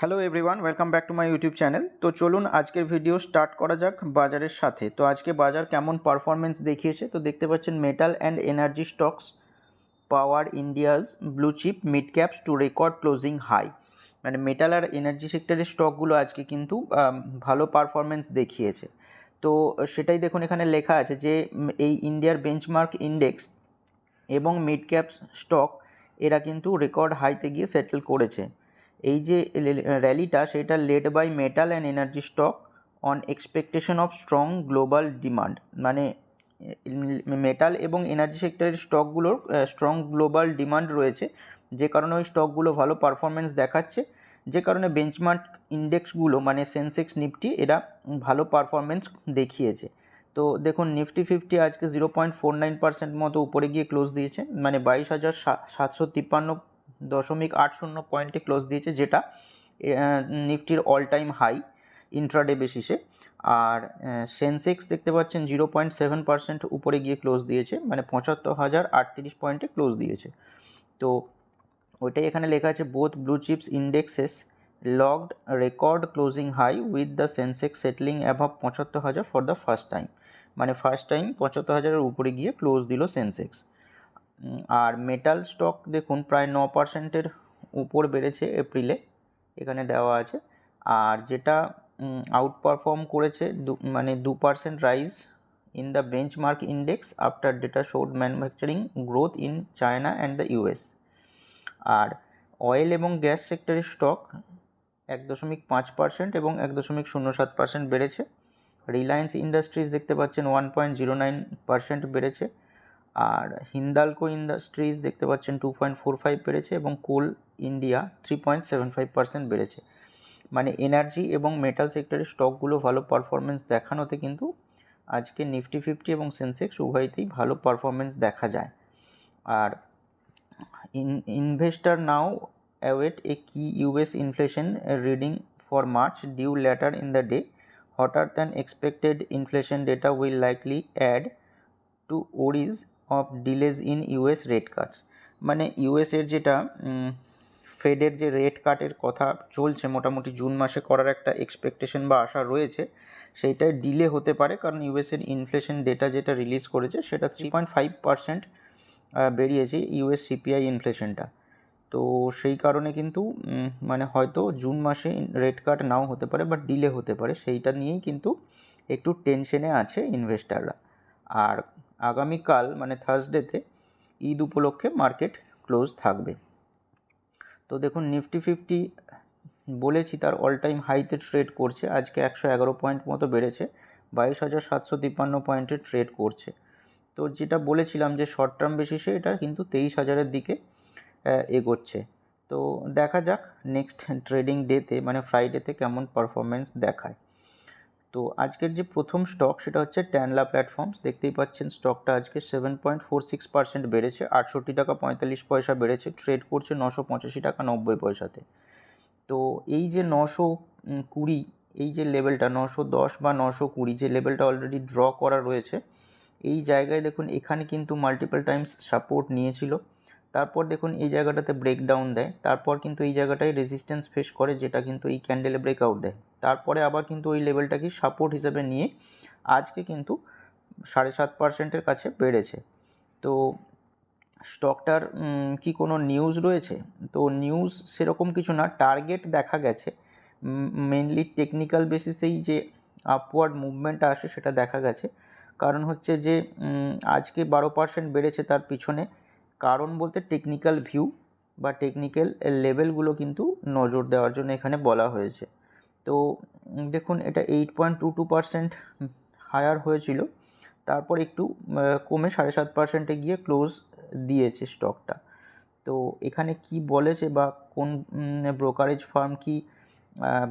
Hello everyone welcome back to my YouTube channel তো চলুন আজকের ভিডিও স্টার্ট করা যাক বাজারের সাথে। তো আজকে বাজার কেমন পারফরমেন্স দেখিয়েছে? তো দেখতে পাচ্ছেন metal and energy stocks power India's blue chip mid caps to record closing high মানে মেটাল আর এনার্জি সেক্টরের স্টকগুলো আজকে কিন্তু ভালো পারফরমেন্স দেখিয়েছে। তো সেটাই দেখুন এখানে লেখা আছে যে এই ইন্ডিয়ার বেঞ্চমার্ক ইন্ডেক্স এবং মিড ক্যাপ স্টক এরা কিন্তু রেকর্ড হাইতে গিয়ে সেটেল করেছে। এই যে র্যালিটা সেটা led by metal and energy stock on expectation of strong global demand মানে মেটাল এবং এনার্জি সেক্টরের স্টকগুলোর স্ট্রং গ্লোবাল ডিমান্ড রয়েছে। যে কারণে ওই স্টকগুলো ভালো পারফরমেন্স দেখাচ্ছে। যে কারণে বেঞ্চমার্ক ইন্ডেক্সগুলো মানে সেন্সেক্স নিফটি এরা ভালো পারফরমেন্স দেখিয়েছে। তো দেখুন নিফটি ফিফটি আজকে zero point four nine percent মতো উপরে গিয়ে ক্লোজ দিয়েছে। মানে বাইশ হাজার সাতশো তিপ্পান্ন দশমিক আট শূন্য পয়েন্টে ক্লোজ দিয়েছে, যেটা নিফটির অল টাইম হাই ইন্ট্রাডে বেসিসে আর সেন্সেক্স দেখতে পাচ্ছেন জিরো পয়েন্ট সেভেন পার্সেন্ট উপরে গিয়ে ক্লোজ দিয়েছে মানে পঁচাত্তর হাজার আটত্রিশ পয়েন্টে ক্লোজ দিয়েছে। তো, ওইটাই এখানে লেখা আছে both blue chips indexes logged record closing high with the Sensex settling above পঁচাত্তর হাজার ফর দ্য ফার্স্ট টাইম মানে ফার্স্ট টাইম পঁচাত্তর হাজারের উপরে গিয়ে ক্লোজ দিল সেন্সেক্স আর মেটাল স্টক দেখুন প্রায় ন পার্সেন্টের উপর বেড়েছে এপ্রিলে এখানে দেওয়া আছে। আর যেটা আউট পারফর্ম করেছে দু মানে দু percent rise in the benchmark index after data showed manufacturing growth in China and the US R oil এবং গ্যাস সেক্টরের স্টক এক দশমিক পাঁচ পার্সেন্ট এবং এক দশমিক শূন্য সাত পার্সেন্ট বেড়েছে। রিলায়েন্স ইন্ডাস্ট্রিজ দেখতে পাচ্ছেন one point zero nine percent বেড়েছে। আর হিন্দালকো ইন্ডাস্ট্রিজ দেখতে পাচ্ছেন টু পয়েন্ট ফোর ফাইভ বেড়েছে এবং Coal India three point seven five percent বেড়েছে। মানে এনার্জি এবং মেটাল সেক্টরের স্টকগুলো ভালো পারফরমেন্স দেখানোতে কিন্তু আজকে নিফটি ফিফটি এবং সেন্সেক্স উভয়তেই ভালো পারফরমেন্স দেখা যায়। আর in investor now await a key US inflation reading for March due later in the day hotter than expected inflation data will likely add to worries of delays in US rate cuts মানে ইউএসের যেটা ফেডের যে rate কাটের কথা চলছে মোটামুটি June মাসে করার একটা এক্সপেকটেশন বা আশা রয়েছে সেইটাই ডিলে হতে পারে কারণ ইউএসের ইনফ্লেশন ডেটা যেটা রিলিজ করেছে সেটা থ্রি পয়েন্ট ফাইভ পার্সেন্ট বেরিয়েছে ইউএস সিপিআই ইনফ্লেশনটা তো সেই কারণে কিন্তু মানে হয়তো জুন মাসে রেট কাট নাও হতে পারে বাট ডিলে হতে পারে, সেইটা নিয়েই কিন্তু একটু টেনশনে আছে ইনভেস্টাররা আর আগামীকাল মানে থার্সডেতে ঈদ উপলক্ষে মার্কেট ক্লোজ থাকবে। তো দেখুন নিফটি ফিফটি বলেছি, তার অল টাইম হাইতে ট্রেড করছে। আজকে একশো এগারো পয়েন্ট মতো বেড়েছে, বাইশ হাজার সাতশো তিপ্পান্ন পয়েন্টে ট্রেড করছে। তো যেটা বলেছিলাম যে শর্ট টার্ম বেসিসে এটা কিন্তু তেইশ হাজারের দিকে এগোচ্ছে। তো দেখা যাক নেক্সট ট্রেডিং ডেতে মানে ফ্রাইডেতে কেমন পারফরমেন্স দেখায়। তো আজকের যে প্রথম স্টক সেটা হচ্ছে ট্যানলা প্ল্যাটফর্মস দেখতেই পাচ্ছেন স্টকটা আজকে seven point four six percent বেড়েছে, আটষট্টি টাকা পঁয়তাল্লিশ পয়সা বেড়েছে ট্রেড করছে নশো পঁচাশি টাকা নব্বই পয়সাতে। তো এই যে নশো কুড়ি, এই যে লেভেলটা নশো দশ বা নশো কুড়ি যে লেভেলটা অলরেডি ড্র করা রয়েছে, এই জায়গায় দেখুন এখানে কিন্তু মাল্টিপল টাইমস সাপোর্ট নিয়েছিল। তারপর দেখুন এই জায়গাটাতে ব্রেকডাউন দেয়। তারপর কিন্তু এই জায়গাটায় রেজিস্ট্যান্স ফেস করে, যেটা কিন্তু এই ক্যান্ডেলে ব্রেকআউট দেয়। তারপরে আবার কিন্তু ওই লেভেলটাকে সাপোর্ট হিসেবে নিয়ে আজকে কিন্তু সাড়ে সাত পার্সেন্টের কাছে বেড়েছে। তো স্টকটার কি কোনো নিউজ রয়েছে? তো নিউজ সেরকম কিছু না টার্গেট দেখা গেছে। মেনলি টেকনিক্যাল বেসিসেই যে আপওয়ার্ড মুভমেন্টটা আসে সেটা দেখা গেছে। কারণ হচ্ছে যে আজকে বারো পার্সেন্ট বেড়েছে তার পিছনে। কারণ বলতে টেকনিক্যাল ভিউ বা টেকনিক্যাল লেভেলগুলো কিন্তু নজর দেওয়ার জন্য এখানে বলা হয়েছে। তো দেখুন, এটা eight point two two percent higher হয়েছিল। তারপর একটু কমে সাড়ে সাত পার্সেন্টে গিয়ে ক্লোজ দিয়েছে স্টকটা তো এখানে কি বলেছে বা কোন ব্রোকারেজ ফার্ম কি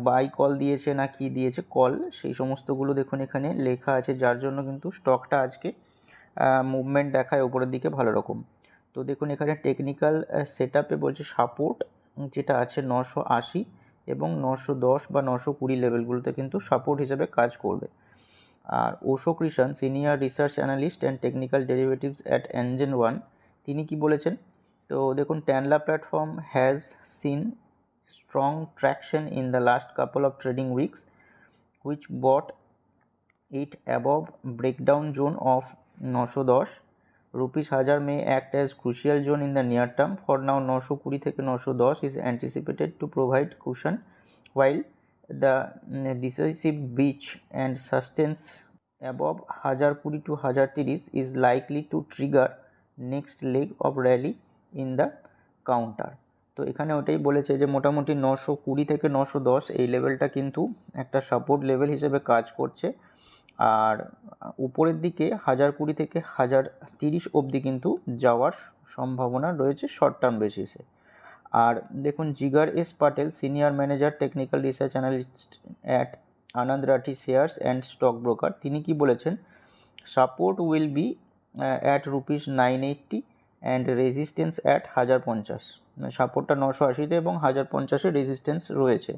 বাই কল দিয়েছে না কি দিয়েছে কল সেই সমস্তগুলো দেখুন এখানে লেখা আছে, যার জন্য কিন্তু স্টকটা আজকে মুভমেন্ট দেখায়, ওপরের দিকে ভালো রকম। তো দেখুন, এখানে টেকনিক্যাল সেট আপে বলছে সাপোর্ট যেটা আছে নশো আশি এবং নশো দশ বা নশো কুড়ি লেভেলগুলোতে কিন্তু সাপোর্ট হিসেবে কাজ করবে। আর Osho Krishan senior research analyst and technical derivatives at Angel One তিনি কি বলেছেন? তো দেখুন Tanla platform has seen strong traction in the last couple of trading weeks, which brought it above breakdown zone of 910 rupees 1000 may act as crucial zone in the near term for now 920 থেকে 910 is anticipated to provide cushion while the decisive breach and sustains above 1020 to 1030 is likely to trigger next leg of rally in the counter তো এখানে ওটাই বলেছে যে মোটামুটি নশো কুড়ি থেকে নশো দশ এই লেভেলটা কিন্তু একটা সাপোর্ট লেভেল হিসেবে কাজ করছে আর উপরের দিকে হাজার কুড়ি থেকে হাজার তিরিশ অবধি কিন্তু যাওয়ার সম্ভাবনা রয়েছে শর্ট টার্ম বেসিসে আর দেখুন, Jigar S Patel senior manager technical research analyst at Anand Rathi shares and stock broker তিনি কি বলেছেন? Support will be at rupees nine eighty and resistance at হাজার পঞ্চাশ। সাপোর্টটা নশো আশিতে এবং হাজার পঞ্চাশে রেজিস্ট্যান্স রয়েছে।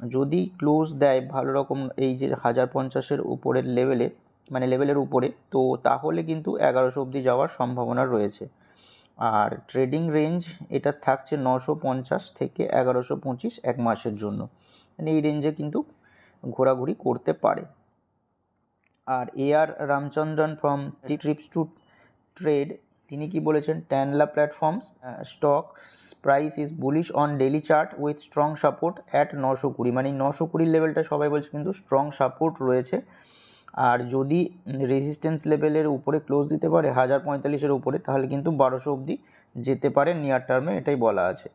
যদি ক্লোজ দেয় ভালো রকম এই যে হাজার পঞ্চাশের উপরের লেভেলে মানে লেভেলের উপরে, তো তাহলে কিন্তু এগারোশো অবধি যাওয়ার সম্ভাবনা রয়েছে। আর ট্রেডিং রেঞ্জ এটা থাকছে নশো পঞ্চাশ থেকে এগারোশো পঁচিশ এক মাসের জন্য। মানে এই রেঞ্জে কিন্তু ঘোরাঘুরি করতে পারে। আর A R Ramachandran from tips to trade তিনি কি বলেছেন? Tanla platforms stock price is bullish on daily chart with strong support at নশো কুড়ি। মানে নশো কুড়ির লেভেলটা সবাই বলছে কিন্তু স্ট্রং সাপোর্ট রয়েছে। আর যদি রেজিস্ট্যান্স লেভেলের উপরে ক্লোজ দিতে পারে, হাজার পঁয়তাল্লিশের উপরে, তাহলে কিন্তু বারোশো অবধি যেতে পারে নিয়ার টার্মে এটাই বলা আছে।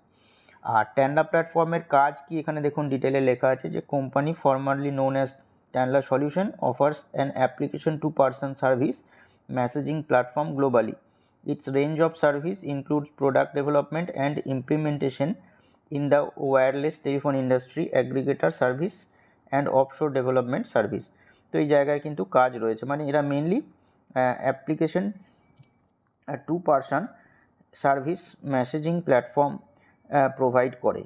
আর ট্যান্ডা প্ল্যাটফর্মের কাজ কি? এখানে দেখুন ডিটেলে লেখা আছে যে company formerly known as Tanla solution offers an application to person service messaging platform globally Its range of service includes product development and implementation in the wireless telephone industry, aggregator service and offshore development service. তো এই জায়গায় কিন্তু কাজ রয়েছে মানে এরা mainly application to person service messaging platform provide করে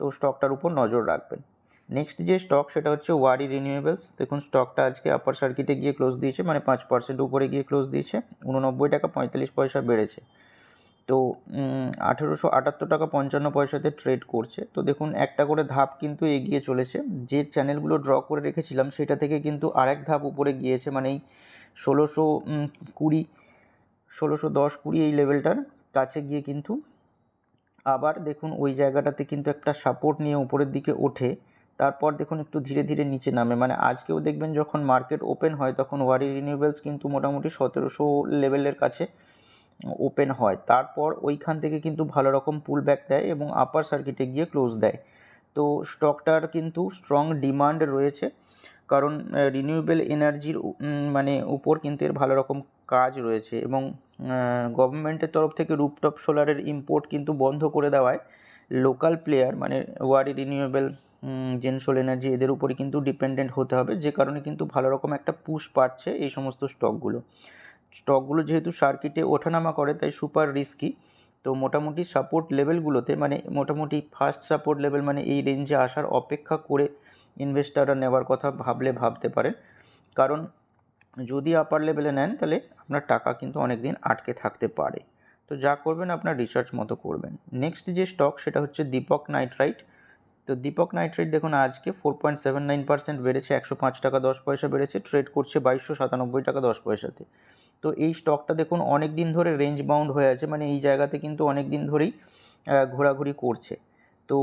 তো স্টকটার উপর নজর রাখবেন নেক্সট যে স্টক সেটা হচ্ছে ওয়ারি রিনিউয়েবলস দেখুন স্টকটা আজকে আপার সার্কিটে গিয়ে ক্লোজ দিয়েছে মানে পাঁচ পার্সেন্ট উপরে গিয়ে ক্লোজ দিয়েছে। উননব্বই টাকা পঁয়তাল্লিশ পয়সা বেড়েছে। তো আঠেরোশো আটাত্তর টাকা পঞ্চান্ন পয়সাতে ট্রেড করছে। তো দেখুন, একটা করে ধাপ কিন্তু এগিয়ে চলেছে। যে চ্যানেলগুলো ড্র করে রেখেছিলাম, সেটা থেকে কিন্তু আরেক ধাপ উপরে গিয়েছে মানে এই ষোলোশো কুড়ি, ষোলোশো দশ কুড়ি এই লেভেলটার কাছে গিয়ে কিন্তু আবার দেখুন, ওই জায়গাটাতে কিন্তু একটা সাপোর্ট নিয়ে উপরের দিকে ওঠে। তারপর দেখুন একটু ধীরে ধীরে নিচে নামে। মানে আজকেও দেখবেন যখন মার্কেট ওপেন হয়, তখন ওয়ারি রিনিউয়েবলস কিন্তু মোটামুটি সতেরোশো লেভেলের কাছে ওপেন হয়। তারপর ওইখান থেকে কিন্তু ভালো রকম পুল ব্যাক দেয় এবং আপার সার্কিটে গিয়ে ক্লোজ দেয়। তো স্টকটার কিন্তু স্ট্রং ডিমান্ড রয়েছে। কারণ রিনিউয়েবল এনার্জির মানে উপর কিন্তু এর ভালো রকম কাজ রয়েছে এবং গভর্নমেন্টের তরফ থেকে রুপটপ সোলারের ইম্পোর্ট কিন্তু বন্ধ করে দেওয়ায় লোকাল প্লেয়ার মানে ওয়ারি রিনিউয়েবল জেনসোল এনার্জি এদের উপরে কিন্তু ডিপেন্ডেন্ট হতে হবে। যে কারণে কিন্তু ভালো রকম একটা পুশ পাচ্ছে এই সমস্ত স্টকগুলো স্টকগুলো যেহেতু সার্কিটে ওঠানামা করে, তাই সুপার রিস্কি তো মোটামুটি সাপোর্ট লেভেলগুলোতে মানে মোটামুটি ফার্স্ট সাপোর্ট লেভেল মানে এই রেঞ্জে আসার অপেক্ষা করে ইনভেস্টাররা নেওয়ার কথা ভাবলে ভাবতে পারেন। কারণ যদি আপার লেভেলে নেন, তাহলে আপনার টাকা কিন্তু অনেক দিন আটকে থাকতে পারে। তো যা করবেন, আপনার রিসার্চ মতো করবেন। নেক্সট যে স্টক সেটা হচ্ছে দীপক নাইট্রাইট তো দীপক নাইট্রেট দেখুন, আজকে four point seven nine percent বেড়েছে, একশো পাঁচ টাকা দশ পয়সা বেড়েছে ট্রেড করছে বাইশশো সাতানব্বই টাকা দশ পয়সাতে। তো এই স্টকটা দেখুন, অনেক দিন ধরে রেঞ্জ বাউন্ড হয়ে আছে মানে এই জায়গাতে কিন্তু অনেক দিন ধরেই ঘোরাঘুরি করছে। তো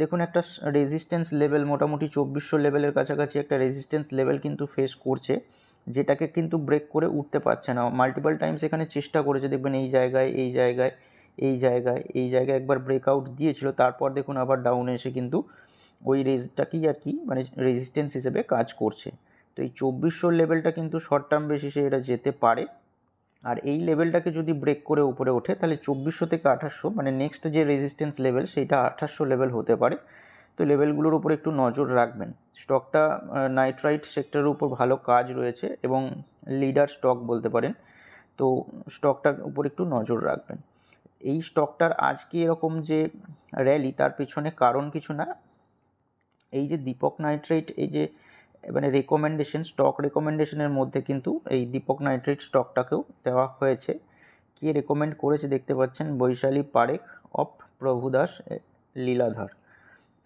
দেখুন একটা রেজিস্ট্যান্স লেভেল মোটামুটি চব্বিশশো লেভেলের কাছাকাছি একটা রেজিস্ট্যান্স লেভেল কিন্তু ফেস করছে, যেটাকে কিন্তু ব্রেক করে উঠতে পারছে না। মাল্টিপল টাইমস এখানে চেষ্টা করেছে, দেখবেন এই জায়গায় এই জায়গায় এই জায়গায় এই জায়গায় একবার ব্রেকআউট দিয়েছিল, তারপর দেখুন আবার ডাউনে এসে কিন্তু ওই রেজটাকেই আর কি মানে রেজিস্ট্যান্স হিসেবে কাজ করছে। তো এই চব্বিশশোর লেভেলটা কিন্তু শর্ট টার্ম বেসিসে এটা যেতে পারে। আর এই লেভেলটাকে যদি ব্রেক করে উপরে ওঠে, তাহলে চব্বিশশো থেকে আঠাশশো মানে নেক্সট যে রেজিস্ট্যান্স লেভেল সেইটা আঠাশশো লেভেল হতে পারে। তো লেভেলগুলোর উপর একটু নজর রাখবেন। স্টকটা নাইট্রাইট সেক্টরের উপর ভালো কাজ রয়েছে এবং লিডার স্টক বলতে পারেন। তো স্টকটার উপর একটু নজর রাখবেন। এই স্টকটার আজকে এরকম যে র্যালি তার পেছনে কারণ কিছু না। এই যে দীপক নাইট্রেট এই যে মানে রেকমেন্ডেশন স্টক রেকমেন্ডেশনের মধ্যে কিন্তু এই দীপক নাইট্রেট স্টকটাকেও দেওয়া হয়েছে। কে রেকমেন্ড করেছে দেখতে পাচ্ছেন বৈশালী পারেখ অফ প্রভুদাস লীলাধার।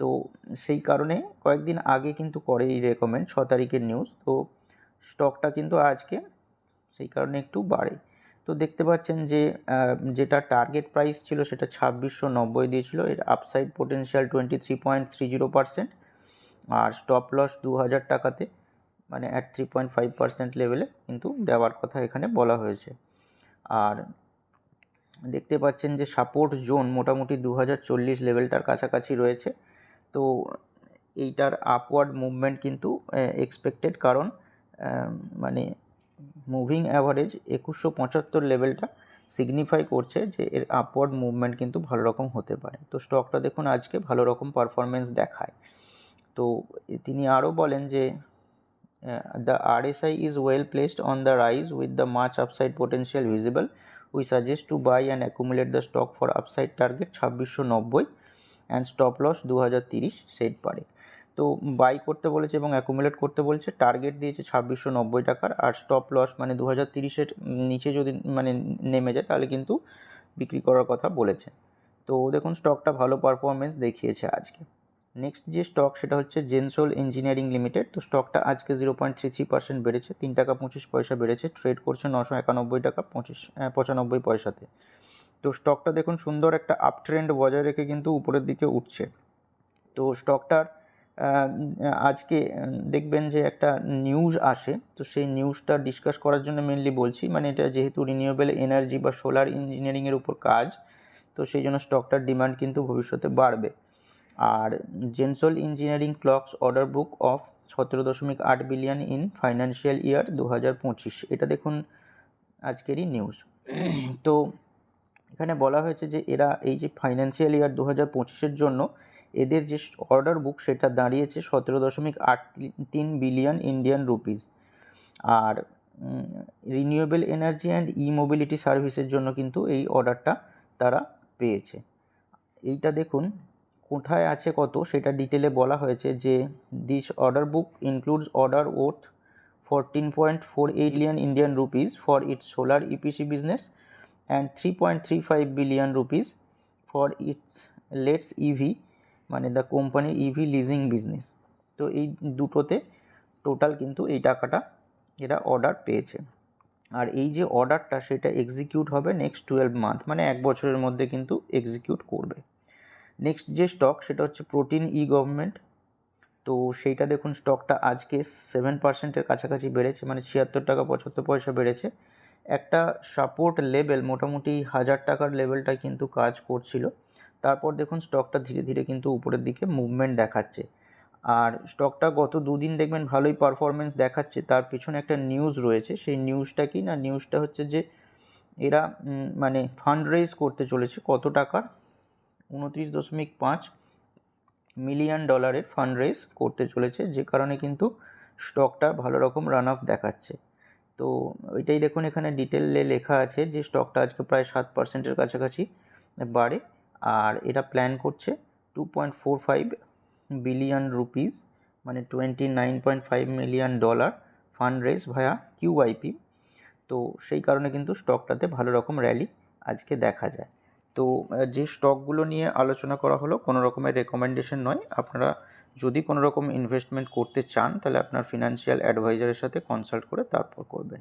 তো সেই কারণে কয়েকদিন আগে কিন্তু করে এই রেকমেন্ড ছ তারিখের নিউজ তো স্টকটা কিন্তু আজকে সেই কারণে একটু বাড়ে। তো দেখতে পাচ্ছেন যে যেটা টার্গেট প্রাইস ছিল সেটা ছাব্বিশশো নব্বই দিয়েছিল। এর upside potential twenty three point three zero percent আর স্টপ লস দু হাজার টাকাতে মানে at three point five percent লেভেলে কিন্তু দেওয়ার কথা এখানে বলা হয়েছে। আর দেখতে পাচ্ছেন যে সাপোর্ট জোন মোটামুটি দু হাজার চল্লিশ লেভেলটার কাছাকাছি রয়েছে। তো এইটার আপওয়ার্ড মুভমেন্ট কিন্তু এক্সপেক্টেড কারণ মানে মুভিং অ্যাভারেজ একুশশো পঁচাত্তর লেভেলটা সিগনিফাই করছে যে এর আপওয়ার্ড মুভমেন্ট কিন্তু ভালো রকম হতে পারে। তো স্টকটা দেখুন আজকে ভালো রকম পারফরমেন্স দেখায়। তো তিনি আরও বলেন যে the RSI is well placed on the rise with the much upside potential visible we suggest to buy and accumulate the stock for upside target ছাব্বিশশো নব্বই অ্যান্ড স্টপ লস দু হাজার তিরিশ সেট পারে। তো বাই করতে বলেছে এবং অ্যাকুমুলেট করতে বলছে টার্গেট দিয়েছে ছাব্বিশশো নব্বই টাকার আর স্টপ লস মানে দু হাজার তিরিশের নিচে যদি মানে নেমে যায় তাহলে কিন্তু বিক্রি করার কথা বলেছে। তো দেখুন স্টকটা ভালো পারফরমেন্স দেখিয়েছে আজকে। নেক্সট যে স্টক সেটা হচ্ছে জেনসোল ইঞ্জিনিয়ারিং লিমিটেড তো স্টকটা আজকে zero point three three percent বেড়েছে, তিন টাকা পঁচিশ পয়সা বেড়েছে ট্রেড করছে নশো একানব্বই টাকা পঁচিশ পঁচানব্বই পয়সাতে। তো স্টকটা দেখুন সুন্দর একটা আপ ট্রেন্ড বজায় রেখে কিন্তু উপরের দিকে উঠছে। তো স্টকটার আজকে দেখবেন যে একটা নিউজ আসে, তো সেই নিউজটা ডিসকাস করার জন্য মেনলি বলছি মানে এটা যেহেতু রিনিউয়েবল এনার্জি বা সোলার ইঞ্জিনিয়ারিংয়ের উপর কাজ, তো সেই জন্য স্টকটার ডিমান্ড কিন্তু ভবিষ্যতে বাড়বে। আর Gensol engineering clocks order book of সতেরো দশমিক আট বিলিয়ন ইন ফাইন্যান্সিয়াল ইয়ার দু হাজার পঁচিশ। এটা দেখুন আজকেরই নিউজ তো এখানে বলা হয়েছে যে এরা এই যে ফাইন্যান্সিয়াল ইয়ার দু হাজার পঁচিশের জন্য এদের যে অর্ডার বুক সেটা দাঁড়িয়েছে সতেরো দশমিক আট তিন billion Indian rupees R renewable energy and E mobility সার্ভিসের জন্য কিন্তু এই অর্ডারটা তারা পেয়েছে। এইটা দেখুন, কোথায় আছে কত সেটা ডিটেলে বলা হয়েছে যে this order book includes order worth fourteen point four eight billion Indian rupees for its solar EPC business and three point three five billion rupees for its lets EV মানে দ্য কোম্পানির ইভি লিজিং বিজনেস তো এই দুটোতে total কিন্তু এই টাকাটা এরা order পেয়েছে। আর এই যে অর্ডারটা সেটা এক্সিকিউট হবে নেক্সট টুয়েলভ মান্থ মানে এক বছরের মধ্যে কিন্তু এক্সিকিউট করবে। নেক্সট যে স্টক সেটা হচ্ছে প্রোটিন ই গভর্নমেন্ট তো সেইটা দেখুন স্টকটা আজকে সেভেন পার্সেন্টের কাছাকাছি বেড়েছে মানে ছিয়াত্তর টাকা পঁচাত্তর পয়সা বেড়েছে। একটা সাপোর্ট লেভেল মোটামুটি হাজার টাকার লেভেলটা কিন্তু কাজ করছিল। তারপর দেখুন স্টকটা ধীরে ধীরে কিন্তু উপরের দিকে মুভমেন্ট দেখাচ্ছে। আর স্টকটা গত দুদিন দেখবেন ভালোই পারফরমেন্স দেখাচ্ছে। তার পিছনে একটা নিউজ রয়েছে। সেই নিউজটা কি না? নিউজটা হচ্ছে যে, এরা মানে ফান্ড রেজ করতে চলেছে কত টাকার? উনত্রিশ দশমিক পাঁচ মিলিয়ন ডলারের ফান্ড রেজ করতে চলেছে। যে কারণে কিন্তু স্টকটা ভালো রকম রান আপ দেখাচ্ছে। তো ওইটাই দেখুন এখানে ডিটেলে লেখা আছে যে স্টকটা আজকে প্রায় সাত পার্সেন্টের কাছাকাছি বাড়ে। আর এটা প্ল্যান করছে two point four five billion rupees মানে twenty nine point five million dollar fund raise via QIP তো সেই কারণে কিন্তু স্টকটাতে ভালো রকম র্যালি আজকে দেখা যায়। তো যে স্টকগুলো নিয়ে আলোচনা করা হলো, কোনো রকমের রেকমেন্ডেশন নয়। আপনারা যদি কোনো রকম ইনভেস্টমেন্ট করতে চান, তাহলে আপনার ফিনান্সিয়াল অ্যাডভাইজারের সাথে কনসাল্ট করে তারপর করবেন।